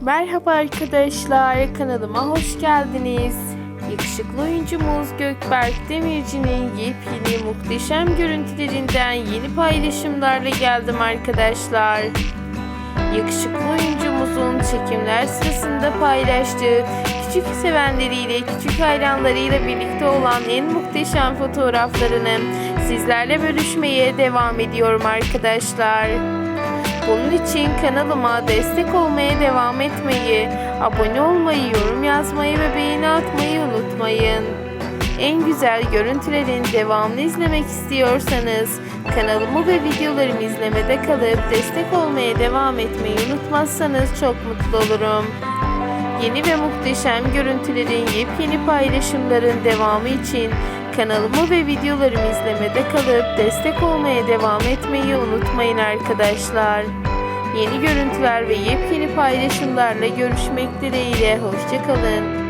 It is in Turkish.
Merhaba arkadaşlar, kanalıma hoş geldiniz. Yakışıklı oyuncumuz Gökberk Demirci'nin yepyeni muhteşem görüntülerinden yeni paylaşımlarla geldim arkadaşlar. Yakışıklı oyuncumuzun çekimler sırasında paylaştığı küçük sevenleriyle, küçük hayranlarıyla birlikte olan en muhteşem fotoğraflarını sizlerle bölüşmeye devam ediyorum arkadaşlar. Bunun için kanalıma destek olmaya devam etmeyi, abone olmayı, yorum yazmayı ve beğeni atmayı unutmayın. En güzel görüntülerin devamını izlemek istiyorsanız kanalımı ve videolarımı izlemede kalıp destek olmaya devam etmeyi unutmazsanız çok mutlu olurum. Yeni ve muhteşem görüntülerin yepyeni paylaşımların devamı için kanalımı ve videolarımı izlemede kalıp destek olmaya devam etmeyi unutmayın arkadaşlar. Yeni görüntüler ve yepyeni paylaşımlarla görüşmek dileğiyle hoşçakalın.